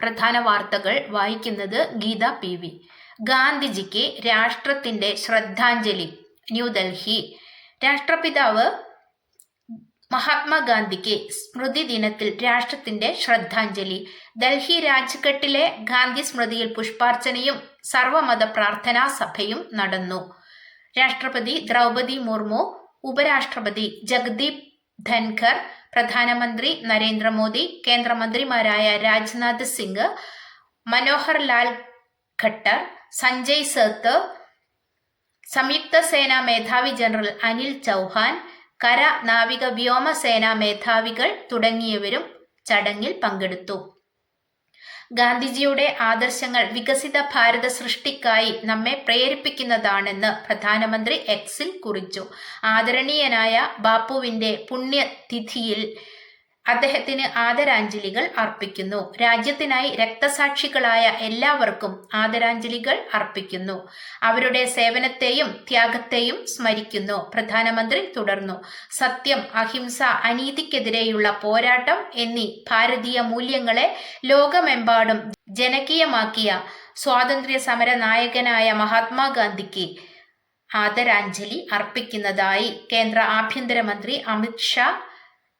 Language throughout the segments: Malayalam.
പ്രധാന വാർത്തകൾ വായിക്കുന്നത് ഗീത പി വി. ഗാന്ധിജിക്ക് രാഷ്ട്രത്തിന്റെ ശ്രദ്ധാഞ്ജലി ന്യൂഡൽഹി. രാഷ്ട്രപിതാവ് മഹാത്മാഗാന്ധിക്ക് സ്മൃതി ദിനത്തിൽ രാഷ്ട്രത്തിന്റെ ശ്രദ്ധാഞ്ജലി. ഡൽഹി രാജ്ഘട്ടിലെ ഗാന്ധി സ്മൃതിയിൽ പുഷ്പാർച്ചനയും സർവമത പ്രാർത്ഥനാ സഭയും നടന്നു. രാഷ്ട്രപതി ദ്രൗപദി മുർമു ഉപരാഷ്ട്രപതി ജഗദീപ് ധൻഖർ പ്രധാനമന്ത്രി നരേന്ദ്രമോദി കേന്ദ്രമന്ത്രിമാരായ രാജ്നാഥ് സിംഗ് മനോഹർ ലാൽ ഖട്ടർ സഞ്ജയ് സേത്ത് സംയുക്ത സേനാ മേധാവി ജനറൽ അനിൽ ചൗഹാൻ കര നാവിക വ്യോമസേനാ മേധാവികൾ തുടങ്ങിയവരും ചടങ്ങിൽ പങ്കെടുത്തു. ഗാന്ധിജിയുടെ ആദർശങ്ങൾ വികസിത ഭാരത സൃഷ്ടിക്കായി നമ്മെ പ്രേരിപ്പിക്കുന്നതാണെന്ന് പ്രധാനമന്ത്രി എക്സിൽ കുറിച്ചു. ആദരണീയനായ ബാപ്പുവിന്റെ പുണ്യതിഥിയിൽ അദ്ദേഹത്തിന് ആദരാഞ്ജലികൾ അർപ്പിക്കുന്നു. രാജ്യത്തിനായി രക്തസാക്ഷികളായ എല്ലാവർക്കും ആദരാഞ്ജലികൾ അർപ്പിക്കുന്നു. അവരുടെ സേവനത്തെയും ത്യാഗത്തെയും സ്മരിക്കുന്നു. പ്രധാനമന്ത്രി തുടർന്നു. സത്യം അഹിംസ അനീതിക്കെതിരെയുള്ള പോരാട്ടം എന്നീ ഭാരതീയ മൂല്യങ്ങളെ ലോകമെമ്പാടും ജനകീയമാക്കിയ സ്വാതന്ത്ര്യ സമര നായകനായ മഹാത്മാഗാന്ധിക്ക് ആദരാഞ്ജലി അർപ്പിക്കുന്നതായി കേന്ദ്ര ആഭ്യന്തരമന്ത്രി അമിത് ഷാ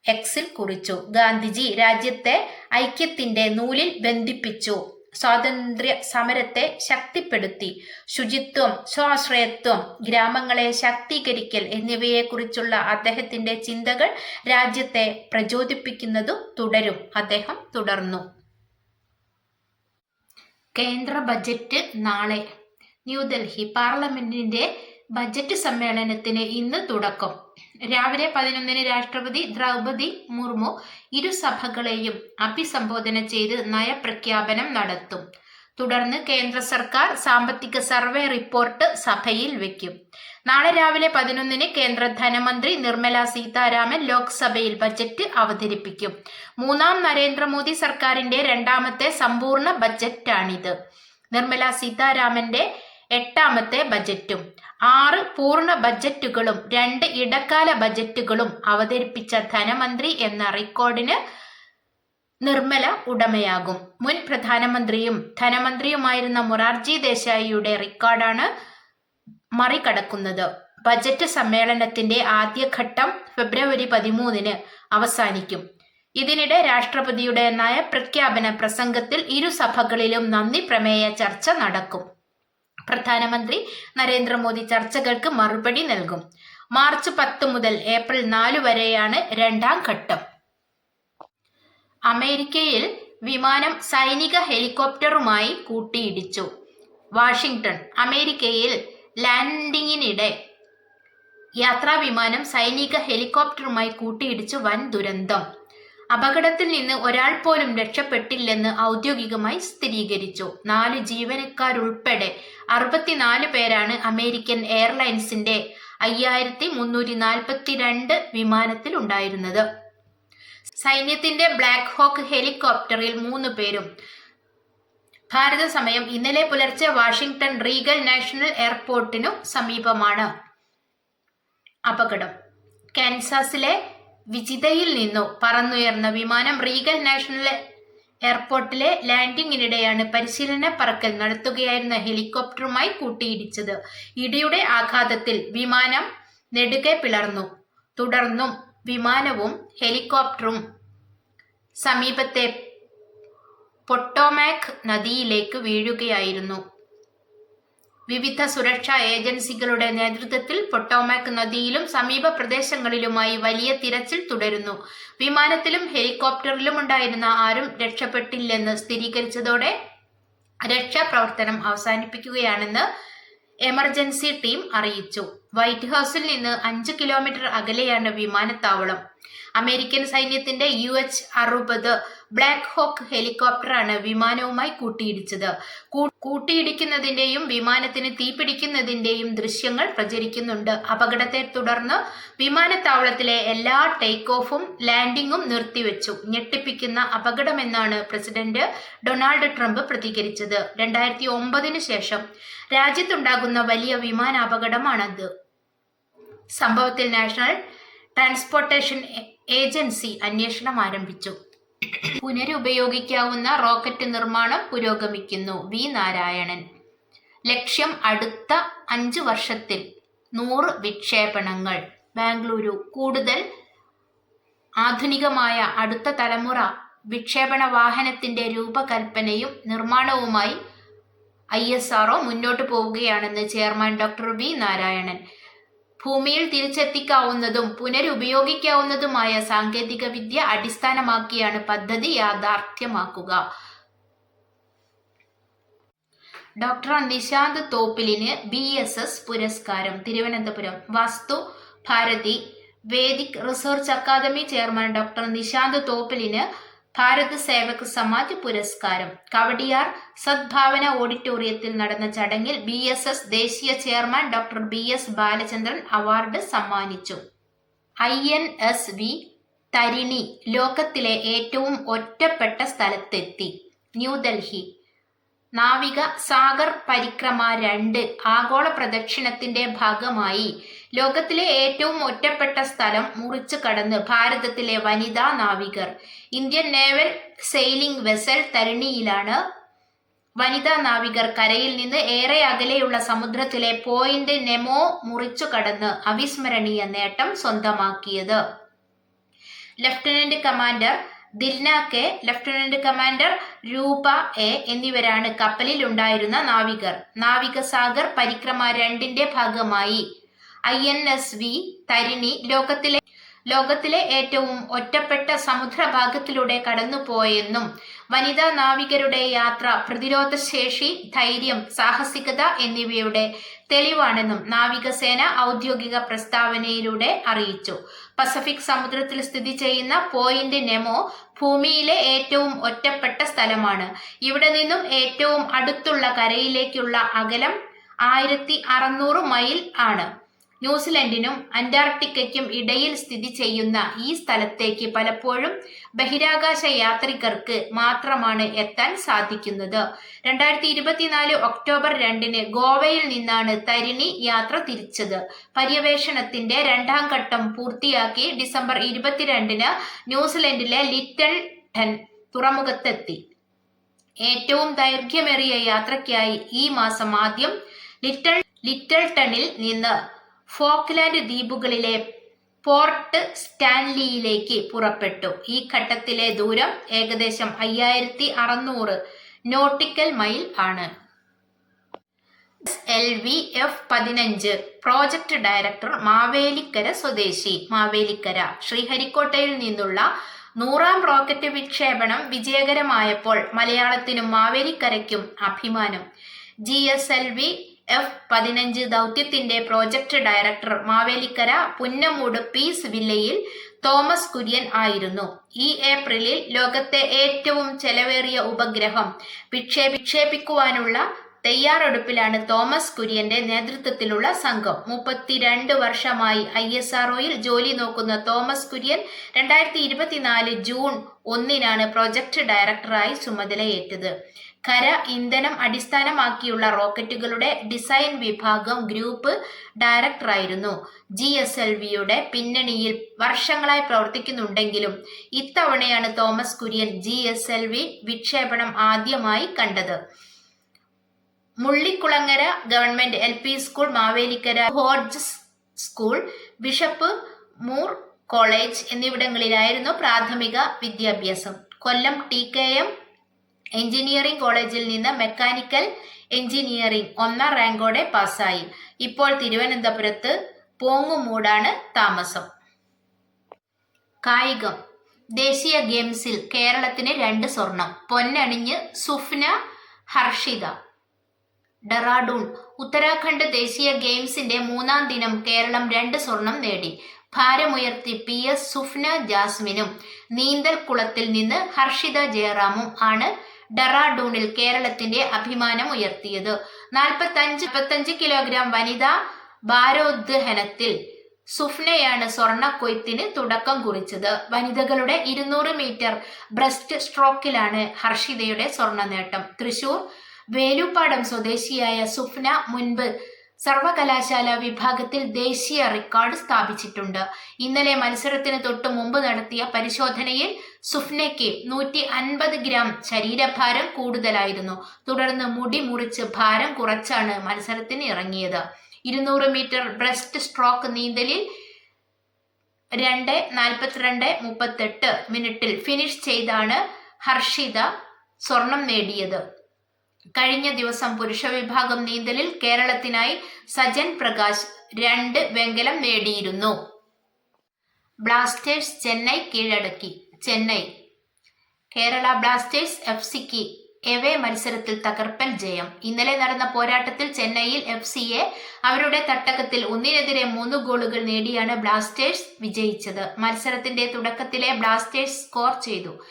എക്സിൽ കുറിച്ചു. ഗാന്ധിജി രാജ്യത്തെ ഐക്യത്തിന്റെ നൂലിൽ ബന്ധിപ്പിച്ചു. സ്വാതന്ത്ര്യ സമരത്തെ ശക്തിപ്പെടുത്തി. ശുചിത്വം സ്വാശ്രയത്വം ഗ്രാമങ്ങളെ ശാക്തീകരിക്കൽ എന്നിവയെക്കുറിച്ചുള്ള അദ്ദേഹത്തിന്റെ ചിന്തകൾ രാജ്യത്തെ പ്രചോദിപ്പിക്കുന്നതും തുടരും. അദ്ദേഹം തുടർന്നു. കേന്ദ്ര ബജറ്റ് നാളെ. ന്യൂഡൽഹി പാർലമെന്റിന്റെ ബജറ്റ് സമ്മേളനത്തിന് ഇന്ന് തുടക്കം. രാവിലെ പതിനൊന്നിന് രാഷ്ട്രപതി ദ്രൗപദി മുർമു ഇരുസഭകളെയും അഭിസംബോധന ചെയ്ത് നയപ്രഖ്യാപനം നടത്തും. തുടർന്ന് കേന്ദ്ര സർക്കാർ സാമ്പത്തിക സർവേ റിപ്പോർട്ട് സഭയിൽ വയ്ക്കും നാളെ രാവിലെ പതിനൊന്നിന് കേന്ദ്ര ധനമന്ത്രി നിർമ്മല സീതാരാമൻ ലോക്സഭയിൽ ബജറ്റ് അവതരിപ്പിക്കും. മൂന്നാം നരേന്ദ്രമോദി സർക്കാരിന്റെ രണ്ടാമത്തെ സമ്പൂർണ ബജറ്റാണിത്. നിർമ്മല സീതാരാമന്റെ എട്ടാമത്തെ ബജറ്റും. ആറ് പൂർണ ബജറ്റുകളും രണ്ട് ഇടക്കാല ബജറ്റുകളും അവതരിപ്പിച്ച ധനമന്ത്രി എന്ന റെക്കോർഡിന് നിർമ്മല ഉടമയാകും. മുൻ പ്രധാനമന്ത്രിയും ധനമന്ത്രിയുമായിരുന്ന മൊറാർജി ദേശായിയുടെ റെക്കോർഡാണ് മറികടക്കുന്നത്. ബജറ്റ് സമ്മേളനത്തിന്റെ ആദ്യഘട്ടം ഫെബ്രുവരി പതിമൂന്നിന് അവസാനിക്കും. ഇതിനിടെ രാഷ്ട്രപതിയുടെ നയപ്രഖ്യാപന പ്രസംഗത്തിൽ ഇരുസഭകളിലും നന്ദി പ്രമേയ ചർച്ച നടക്കും. പ്രധാനമന്ത്രി നരേന്ദ്രമോദി ചർച്ചകൾക്ക് മറുപടി നൽകും. മാർച്ച് പത്ത് മുതൽ ഏപ്രിൽ നാല് വരെയാണ് രണ്ടാം ഘട്ടം. അമേരിക്കയിൽ വിമാനം സൈനിക ഹെലികോപ്റ്ററുമായി കൂട്ടിയിടിച്ചു. വാഷിംഗ്ടൺ അമേരിക്കയിൽ ലാൻഡിങ്ങിനിടെ യാത്രാ വിമാനം സൈനിക ഹെലികോപ്റ്ററുമായി കൂട്ടിയിടിച്ചു വൻ ദുരന്തം. അപകടത്തിൽ നിന്ന് ഒരാൾ പോലും രക്ഷപ്പെട്ടില്ലെന്ന് ഔദ്യോഗികമായി സ്ഥിരീകരിച്ചു. നാല് ജീവനക്കാരുൾപ്പെടെ അറുപത്തിനാല് പേരാണ് അമേരിക്കൻ എയർലൈൻസിന്റെ അയ്യായിരത്തി മുന്നൂറ്റി നാൽപ്പത്തിരണ്ട് വിമാനത്തിൽ ഉണ്ടായിരുന്നത് സൈന്യത്തിന്റെ ബ്ലാക്ക് ഹോക്ക് ഹെലികോപ്റ്ററിൽ മൂന്ന് പേരും. ഭാരത സമയം ഇന്നലെ പുലർച്ചെ വാഷിംഗ്ടൺ റീഗൽ നാഷണൽ എയർപോർട്ടിനു സമീപമാണ് അപകടം. കാൻസാസിലെ വിജിതയിൽ നിന്നു പറന്നുയർന്ന വിമാനം റീഗൽ നാഷണൽ എയർപോർട്ടിലെ ലാൻഡിങ്ങിനിടെയാണ് പരിശീലന പറക്കൽ നടത്തുകയായിരുന്ന ഹെലികോപ്റ്ററുമായി കൂട്ടിയിടിച്ചത്. ഇടിയുടെ ആഘാതത്തിൽ വിമാനം നെടുകെ പിളർന്നു. തുടർന്നും വിമാനവും ഹെലികോപ്റ്ററും സമീപത്തെ പൊട്ടോമാക് നദിയിലേക്ക് വീഴുകയായിരുന്നു. വിവിധ സുരക്ഷാ ഏജൻസികളുടെ നേതൃത്വത്തിൽ പൊട്ടോമാക് നദിയിലും സമീപ പ്രദേശങ്ങളിലുമായി വലിയ തിരച്ചിൽ തുടരുന്നു. വിമാനത്തിലും ഹെലികോപ്റ്ററിലും ഉണ്ടായിരുന്ന ആരും രക്ഷപ്പെട്ടില്ലെന്ന് സ്ഥിരീകരിച്ചതോടെ രക്ഷാപ്രവർത്തനം അവസാനിപ്പിക്കുകയാണെന്ന് എമർജൻസി ടീം അറിയിച്ചു. വൈറ്റ് ഹൗസിൽ നിന്ന് അഞ്ച് കിലോമീറ്റർ അകലെയാണ് വിമാനത്താവളം. അമേരിക്കൻ സൈന്യത്തിന്റെ യു എച്ച് അറുപത് ബ്ലാക്ക് ഹോക്ക് ഹെലികോപ്റ്ററാണ് വിമാനവുമായി കൂട്ടിയിടിച്ചത്. കൂട്ടിയിടിക്കുന്നതിന്റെയും വിമാനത്തിന് തീപിടിക്കുന്നതിന്റെയും ദൃശ്യങ്ങൾ പ്രചരിക്കുന്നുണ്ട്. അപകടത്തെ തുടർന്ന് വിമാനത്താവളത്തിലെ എല്ലാ ടേക്ക് ഓഫും ലാൻഡിങ്ങും നിർത്തിവെച്ചു. ഞെട്ടിപ്പിക്കുന്ന അപകടമെന്നാണ് പ്രസിഡന്റ് ഡൊണാൾഡ് ട്രംപ് പ്രതികരിച്ചത്. രണ്ടായിരത്തി ഒമ്പതിന് ശേഷം രാജ്യത്തുണ്ടാകുന്ന വലിയ വിമാനാപകടമാണത്. സംഭവത്തിൽ നാഷണൽ ട്രാൻസ്പോർട്ടേഷൻ ഏജൻസി അന്വേഷണം ആരംഭിച്ചു. പുനരുപയോഗിക്കാവുന്ന റോക്കറ്റ് നിർമ്മാണം പുരോഗമിക്കുന്നു. വി. നാരായണൻ. ലക്ഷ്യം അടുത്ത അഞ്ച് വർഷത്തിൽ നൂറ് വിക്ഷേപണങ്ങൾ. ബാംഗ്ലൂരു. കൂടുതൽ ആധുനികമായ അടുത്ത തലമുറ വിക്ഷേപണ വാഹനത്തിന്റെ രൂപകൽപ്പനയും നിർമ്മാണവുമായി ഐ. എസ്. മുന്നോട്ട് പോവുകയാണെന്ന് ചെയർമാൻ ഡോക്ടർ വി. നാരായണൻ. ഭൂമിയിൽ തിരിച്ചെത്തിക്കാവുന്നതും പുനരുപയോഗിക്കാവുന്നതുമായ സാങ്കേതിക വിദ്യ അടിസ്ഥാനമാക്കിയാണ് പദ്ധതി യാഥാർത്ഥ്യമാക്കുക. ഡോക്ടർ നിശാന്ത് തോപ്പിലിന് ബി എസ് എസ് പുരസ്കാരം. Thiruvananthapuram. Vastu Bharati Vedic research academy chairman doctor Nishanth തോപ്പിലിന് Bharat Sevak Samaj പുരസ്കാരം. കവടിയാർ സദ്ഭാവന ഓഡിറ്റോറിയത്തിൽ നടന്ന ചടങ്ങിൽ ബി എസ് എസ് ദേശീയ chairman doctor B S Balachandran award സമ്മാനിച്ചു. I N S V Tarini ലോകത്തിലെ ഏറ്റവും ഒറ്റപ്പെട്ട സ്ഥലത്തെത്തി. ന്യൂഡൽഹി. നാവിക സാഗർ പരിക്രമ രണ്ട് ആഗോള പ്രദക്ഷിണത്തിന്റെ ഭാഗമായി ലോകത്തിലെ ഏറ്റവും ഒറ്റപ്പെട്ട സ്ഥലം മുറിച്ചു കടന്ന് ഭാരതത്തിലെ വനിതാ നാവികർ. ഇന്ത്യൻ നേവൽ സെയിലിംഗ് വെസൽ തരിണിയിലാണ് വനിതാ നാവികർ കരയിൽ നിന്ന് ഏറെ അകലെയുള്ള സമുദ്രത്തിലെ പോയിന്റ് നെമോ മുറിച്ചു കടന്ന് അവിസ്മരണീയ നേട്ടം സ്വന്തമാക്കിയത്. Lieutenant commander Dilna K lieutenant commander Roopa A എന്നിവരാണ് കപ്പലിൽ ഉണ്ടായിരുന്ന നാവികർ. നാവികസാഗർ പരിക്രമ രണ്ടിന്റെ ഭാഗമായി. I N S V Tarini ലോകത്തിലെ ലോകത്തിലെ ഏറ്റവും ഒറ്റപ്പെട്ട സമുദ്രഭാഗത്തിലൂടെ കടന്നുപോയെന്നും വനിതാ നാവികരുടെ യാത്ര പ്രതിരോധശേഷി ധൈര്യം സാഹസികത എന്നിവയുടെ തെളിവാണെന്നും നാവികസേന ഔദ്യോഗിക പ്രസ്താവനയിലൂടെ അറിയിച്ചു. പസഫിക് സമുദ്രത്തിൽ സ്ഥിതി ചെയ്യുന്ന പോയിന്റ് നെമോ ഭൂമിയിലെ ഏറ്റവും ഒറ്റപ്പെട്ട സ്ഥലമാണ്. ഇവിടെ നിന്നും ഏറ്റവും അടുത്തുള്ള കരയിലേക്കുള്ള അകലം ആയിരത്തി മൈൽ ആണ്. ന്യൂസിലൻഡിനും അന്റാർട്ടിക്കയ്ക്കും ഇടയിൽ സ്ഥിതി ചെയ്യുന്ന ഈ സ്ഥലത്തേക്ക് പലപ്പോഴും ബഹിരാകാശ യാത്രികർക്ക് മാത്രമാണ് എത്താൻ സാധിക്കുന്നത്. രണ്ടായിരത്തി ഇരുപത്തിനാല് ഒക്ടോബർ രണ്ടിന് ഗോവയിൽ നിന്നാണ് തരിണി യാത്ര തിരിച്ചത്. പര്യവേഷണത്തിന്റെ രണ്ടാം ഘട്ടം പൂർത്തിയാക്കി ഡിസംബർ ഇരുപത്തിരണ്ടിന് ന്യൂസിലൻഡിലെ ലിറ്റിൽ ടൺ തുറമുഖത്തെത്തി. ഏറ്റവും ദൈർഘ്യമേറിയ യാത്രയ്ക്കായി ഈ മാസം ആദ്യം ലിറ്റിൽ ലിറ്റിൽ ടണിൽ നിന്ന് ഫോക്ലാൻഡ് ദ്വീപുകളിലെ പോർട്ട് സ്റ്റാൻലിയിലേക്ക് പുറപ്പെട്ടു. ഈ ഘട്ടത്തിലെ ദൂരം ഏകദേശം അയ്യായിരത്തി അറുന്നൂറ് നോട്ടിക്കൽ മൈൽ ആണ്. എൽ വി എഫ് പതിനഞ്ച് പ്രോജക്ട് ഡയറക്ടർ മാവേലിക്കര സ്വദേശി. മാവേലിക്കര ശ്രീഹരിക്കോട്ടയിൽ നിന്നുള്ള നൂറാം റോക്കറ്റ് വിക്ഷേപണം വിജയകരമായപ്പോൾ മലയാളത്തിനും മാവേലിക്കരയ്ക്കും അഭിമാനം. G S L V F പതിനഞ്ച് ദൗത്യത്തിന്റെ project director Mavelikkara Punnamoodu peace വില്ലയിൽ Thomas Kurian ആയിരുന്നു. ഈ ഏപ്രിലിൽ ലോകത്തെ ഏറ്റവും ചെലവേറിയ ഉപഗ്രഹം വിക്ഷേപിക്കുവാനുള്ള തയ്യാറെടുപ്പിലാണ് തോമസ് കുര്യന്റെ നേതൃത്വത്തിലുള്ള സംഘം. മുപ്പത്തിരണ്ട് വർഷമായി ഐ എസ് ആർഒയിൽ ജോലി നോക്കുന്ന തോമസ് കുര്യൻ രണ്ടായിരത്തി ഇരുപത്തിനാല് ജൂൺ ഒന്നിനാണ് പ്രൊജക്ട് ഡയറക്ടറായി ചുമതലയേറ്റത്. ഖര ഇന്ധനം അടിസ്ഥാനമാക്കിയുള്ള റോക്കറ്റുകളുടെ ഡിസൈൻ വിഭാഗം ഗ്രൂപ്പ് ഡയറക്ടറായിരുന്നു. ജി എസ് എൽ വിയുടെ പിന്നണിയിൽ വർഷങ്ങളായി പ്രവർത്തിക്കുന്നുണ്ടെങ്കിലും ഇത്തവണയാണ് Thomas Kurian G S L V വിക്ഷേപണം ആദ്യമായി കണ്ടത്. Mullikulangara government L P school Mavelikkara ഹോർജസ് school bishop Moore college എന്നിവിടങ്ങളിലായിരുന്നു പ്രാഥമിക വിദ്യാഭ്യാസം. Kollam T K M engineering കോളേജിൽ നിന്ന് മെക്കാനിക്കൽ എഞ്ചിനീയറിംഗ് ഒന്നാം റാങ്കോടെ പാസ്സായി. ഇപ്പോൾ തിരുവനന്തപുരത്ത് പോങ്ങുമൂടാണ് താമസം. കായികം. ദേശീയ ഗെയിംസിൽ കേരളത്തിന് രണ്ട് സ്വർണം. പൊന്നണിഞ്ഞ് സുഫ്ന ഹർഷിത. ഡെറാഡൂൺ. ഉത്തരാഖണ്ഡ് ദേശീയ ഗെയിംസിന്റെ മൂന്നാം ദിനം കേരളം രണ്ട് സ്വർണം നേടി. ഭാരമുയർത്തി പി എസ് സുഫ്ന ജാസ്മിനും നീന്തൽ കുളത്തിൽ നിന്ന് ഹർഷിത ജയറാമും ആണ് ഡെറാഡൂണിൽ കേരളത്തിന്റെ അഭിമാനം ഉയർത്തിയത് നാൽപ്പത്തഞ്ച് മുപ്പത്തഞ്ച് കിലോഗ്രാം വനിതാ ഭാരോദ്വഹനത്തിൽ സുഫ്നയാണ് സ്വർണക്കൊയ്ത്തിന് തുടക്കം കുറിച്ചത്. വനിതകളുടെ ഇരുന്നൂറ് മീറ്റർ ബ്രസ്റ്റ് സ്ട്രോക്കിലാണ് ഹർഷിതയുടെ സ്വർണ നേട്ടം തൃശൂർ വേലുപ്പാടം സ്വദേശിയായ സുഫ്ന മുൻപ് സർവകലാശാല വിഭാഗത്തിൽ ദേശീയ റെക്കോർഡ് സ്ഥാപിച്ചിട്ടുണ്ട്. ഇന്നലെ മത്സരത്തിന് തൊട്ടു മുമ്പ് നടത്തിയ പരിശോധനയിൽ സുഫ്നയ്ക്ക് നൂറ്റി അൻപത് ഗ്രാം ശരീരഭാരം കൂടുതലായിരുന്നു. തുടർന്ന് മുടി മുറിച്ച് ഭാരം കുറച്ചാണ് മത്സരത്തിന് ഇറങ്ങിയത്. ഇരുന്നൂറ് മീറ്റർ ബ്രസ്റ്റ് സ്ട്രോക്ക് നീന്തലിൽ രണ്ട് നാൽപ്പത്തിരണ്ട് മുപ്പത്തെട്ട് മിനിറ്റിൽ ഫിനിഷ് ചെയ്താണ് ഹർഷിത സ്വർണം നേടിയത്. കഴിഞ്ഞ ദിവസം പുരുഷ വിഭാഗം നീന്തലിൽ കേരളത്തിനായി സജൻ പ്രകാശ് രണ്ട് വെങ്കലം നേടിയിരുന്നു. ബ്ലാസ്റ്റേഴ്സ് ചെന്നൈ കീഴടക്കി. ചെന്നൈ കേരള ബ്ലാസ്റ്റേഴ്സ് എഫ് സിക്ക് എവേ മത്സരത്തിൽ തകർപ്പൻ ജയം. ഇന്നലെ നടന്ന പോരാട്ടത്തിൽ ചെന്നൈയിൽ എഫ് സിയെ അവരുടെ തട്ടകത്തിൽ ഒന്നിനെതിരെ മൂന്ന് ഗോളുകൾ നേടിയാണ് ബ്ലാസ്റ്റേഴ്സ് വിജയിച്ചത്. മത്സരത്തിന്റെ തുടക്കത്തിലെ ബ്ലാസ്റ്റേഴ്സ് സ്കോർ ചെയ്തു.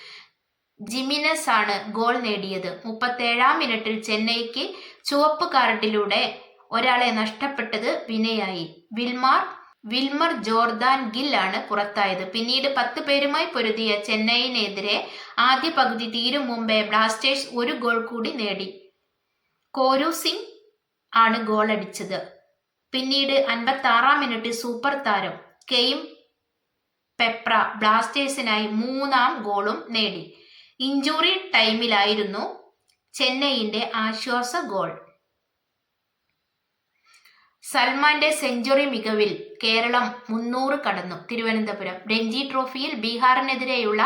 ജിമിനസ് ആണ് ഗോൾ നേടിയത്. മുപ്പത്തേഴാം മിനിറ്റിൽ ചെന്നൈക്ക് ചുവപ്പ് കാർഡിലൂടെ ഒരാളെ നഷ്ടപ്പെട്ടത് വിനയായി. വിൽമാർ വിൽമർ ജോർദാൻ ഗിൽ ആണ് പുറത്തായത്. പിന്നീട് പത്ത് പേരുമായി പൊരുതിയ ചെന്നൈയിനെതിരെ ആദ്യ പകുതി തീരും മുമ്പേ ബ്ലാസ്റ്റേഴ്സ് ഒരു ഗോൾ കൂടി നേടി. കോരു സിംഗ് ആണ് ഗോൾ അടിച്ചത്. പിന്നീട് അൻപത്തി ആറാം മിനിറ്റ് സൂപ്പർ താരം കെയിം പെപ്ര ബ്ലാസ്റ്റേഴ്സിനായി മൂന്നാം ഗോളും നേടി. ഇഞ്ചുറി ടൈമിലായിരുന്നു ചെന്നൈയിന്റെ ആശ്വാസ ഗോൾ. സൽമാന്റെ സെഞ്ചുറി മികവിൽ കേരളം മുന്നൂറ് കടന്നു. തിരുവനന്തപുരം രഞ്ജി ട്രോഫിയിൽ ബീഹാറിനെതിരെയുള്ള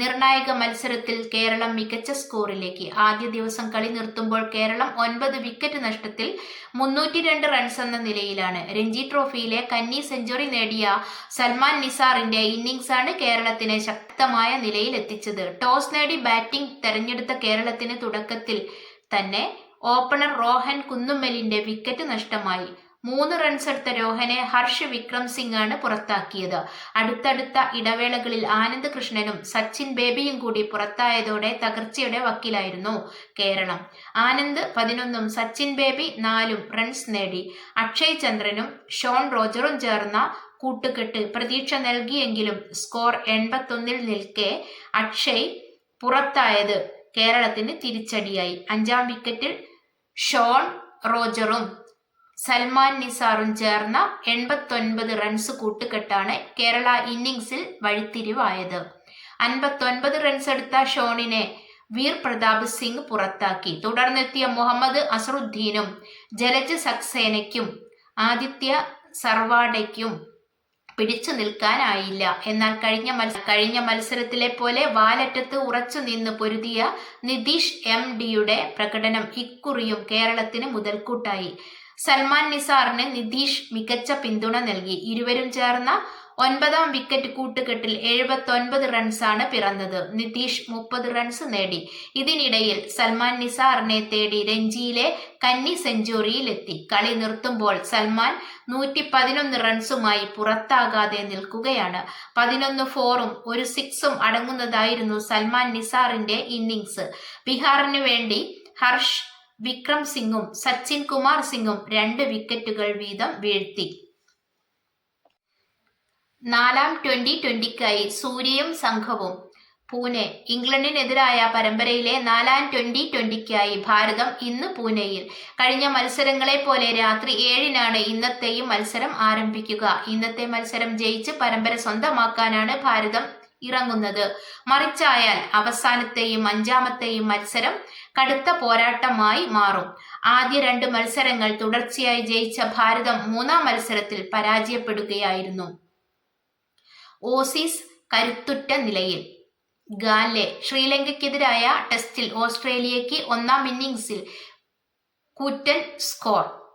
നിർണായക മത്സരത്തിൽ കേരളം മികച്ച സ്കോറിലേക്ക്. ആദ്യ ദിവസം കളി നിർത്തുമ്പോൾ കേരളം ഒൻപത് വിക്കറ്റ് നഷ്ടത്തിൽ മുന്നൂറ്റി രണ്ട് റൺസ് എന്ന നിലയിലാണ്. രഞ്ജി ട്രോഫിയിലെ കന്നി സെഞ്ചുറി നേടിയ സൽമാൻ നിസാറിന്റെ ഇന്നിംഗ്സാണ് കേരളത്തിനെ ശക്തമായ നിലയിൽ എത്തിച്ചത് ടോസ് നേടി ബാറ്റിംഗ് തെരഞ്ഞെടുത്ത കേരളത്തിന് തുടക്കത്തിൽ തന്നെ ഓപ്പണർ റോഹൻ കുന്നുമ്മലിന്റെ വിക്കറ്റ് നഷ്ടമായി. മൂന്ന് റൺസ് എടുത്ത രോഹനെ ഹർഷ് വിക്രം സിംഗ് ആണ് പുറത്താക്കിയത്. അടുത്തടുത്ത ഇടവേളകളിൽ ആനന്ദ് കൃഷ്ണനും സച്ചിൻ ബേബിയും കൂടി പുറത്തായതോടെ തകർച്ചയുടെ വക്കിലായിരുന്നു കേരളം. ആനന്ദ് പതിനൊന്നും സച്ചിൻ ബേബി നാലും റൺസ് നേടി. അക്ഷയ് ചന്ദ്രനും ഷോൺ റോജറും ചേർന്ന കൂട്ടുകെട്ട് പ്രതീക്ഷ നൽകിയെങ്കിലും സ്കോർ എൺപത്തൊന്നിൽ നിൽക്കെ അക്ഷയ് പുറത്തായത് കേരളത്തിന് തിരിച്ചടിയായി. അഞ്ചാം വിക്കറ്റിൽ ഷോൺ റോജറും സൽമാൻ നിസാറും ചേർന്ന എൺപത്തൊൻപത് റൺസ് കൂട്ടുകെട്ടാണ് കേരള ഇന്നിംഗ്സിൽ വഴിത്തിരിവായത്. അൻപത്തൊൻപത് റൺസ് എടുത്ത ഷോണിനെ വീർ പ്രതാപ് സിംഗ് പുറത്താക്കി. തുടർന്നെത്തിയ മുഹമ്മദ് അസറുദ്ദീനും ജലജ് സക്സേനയ്ക്കും ആദിത്യ സർവാഡയ്ക്കും പിടിച്ചു നിൽക്കാനായില്ല. എന്നാൽ കഴിഞ്ഞ മത്സ കഴിഞ്ഞ മത്സരത്തിലെ പോലെ വാലറ്റത്ത് ഉറച്ചു നിന്ന് പൊരുതിയ നിതീഷ് എം ഡിയുടെ പ്രകടനം ഇക്കുറിയും കേരളത്തിന് മുതൽക്കൂട്ടായി. സൽമാൻ നിസാറിന് നിതീഷ് മികച്ച പിന്തുണ നൽകി. ഇരുവരും ചേർന്ന ഒൻപതാം വിക്കറ്റ് കൂട്ടുകെട്ടിൽ എഴുപത്തൊൻപത് റൺസാണ് പിറന്നത്. നിതീഷ് മുപ്പത് റൺസ് നേടി. ഇതിനിടയിൽ സൽമാൻ നിസാറിനെ തേടി രഞ്ജിയിലെ കന്നി സെഞ്ചുറിയിലെത്തി. കളി നിർത്തുമ്പോൾ സൽമാൻ നൂറ്റി പതിനൊന്ന് റൺസുമായി പുറത്താകാതെ നിൽക്കുകയാണ്. പതിനൊന്ന് ഫോറും ഒരു സിക്സും അടങ്ങുന്നതായിരുന്നു സൽമാൻ നിസാറിന്റെ ഇന്നിങ്സ് ബീഹാറിന് വേണ്ടി ഹർഷ് വിക്രം സിംഗും സച്ചിൻ കുമാർ സിംഗും രണ്ട് വിക്കറ്റുകൾ വീതം വീഴ്ത്തി. നാലാം ട്വന്റി ട്വന്റിക്കായി സൂര്യയും സംഘവും പൂനെ ഇംഗ്ലണ്ടിനെതിരായ പരമ്പരയിലെ നാലാം ട്വന്റി ട്വന്റിക്കായി ഭാരതം ഇന്ന് പൂനെയിൽ. കഴിഞ്ഞ മത്സരങ്ങളെ പോലെ രാത്രി ഏഴിനാണ് ഇന്നത്തെയും മത്സരം ആരംഭിക്കുക. ഇന്നത്തെ മത്സരം ജയിച്ച് പരമ്പര സ്വന്തമാക്കാനാണ് ഭാരതം ഇറങ്ങുന്നത്. മറിച്ചായാൽ അവസാനത്തെയും അഞ്ചാമത്തെയും മത്സരം കടുത്ത പോരാട്ടമായി മാറും. ആദ്യ രണ്ട് മത്സരങ്ങൾ തുടർച്ചയായി ജയിച്ച ഭാരതം മൂന്നാം മത്സരത്തിൽ പരാജയപ്പെടുകയായിരുന്നു. ഓസീസ് കരുത്തുറ്റ നിലയിൽ. ഗാലെ ശ്രീലങ്കയ്ക്കെതിരായ ടെസ്റ്റിൽ ഓസ്ട്രേലിയയ്ക്ക് ഒന്നാം ഇന്നിംഗ്സിൽ കൂറ്റൻ സ്കോർ.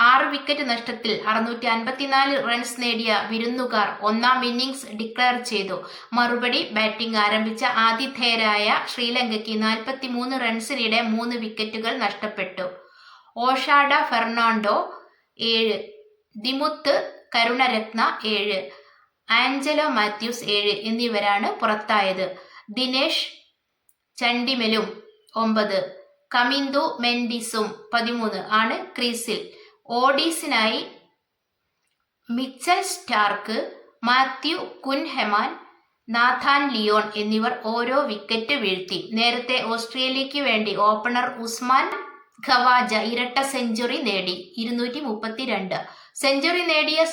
ആറ് വിക്കറ്റ് നഷ്ടത്തിൽ അറുന്നൂറ്റി അൻപത്തിനാല് റൺസ് നേടിയ വിരുന്നുകാർ ഒന്നാം ഇന്നിംഗ്സ് ഡിക്ലെയർ ചെയ്തു. മറുപടി ബാറ്റിംഗ് ആരംഭിച്ച ആതിഥേയരായ ശ്രീലങ്കയ്ക്ക് നാൽപ്പത്തിമൂന്ന് റൺസിനിടെ മൂന്ന് വിക്കറ്റുകൾ നഷ്ടപ്പെട്ടു. ഓഷാഡ ഫെർണാണ്ടോ ഏഴ് ദിമുത്ത് കരുണരത്ന ഏഴ് ആഞ്ചലോ മാത്യൂസ് ഏഴ് എന്നിവരാണ് പുറത്തായത്. ദിനേഷ് ചണ്ടിമലും ഒമ്പത് കമിന്ദു മെൻഡിസും പതിമൂന്ന് ആണ് ക്രീസിൽ. ഓഡീസിനായി Mitchell Starc Matthew Kuhnemann Nathan Lyon എന്നിവർ ഓരോ വിക്കറ്റ് വീഴ്ത്തി. നേരത്തെ ഓസ്ട്രേലിയയ്ക്ക് വേണ്ടി ഓപ്പണർ ഉസ്മാൻ ഖവാജ ഇരട്ട സെഞ്ചുറി നേടി. ഇരുന്നൂറ്റി മുപ്പത്തിരണ്ട് സെഞ്ചുറി നേടിയ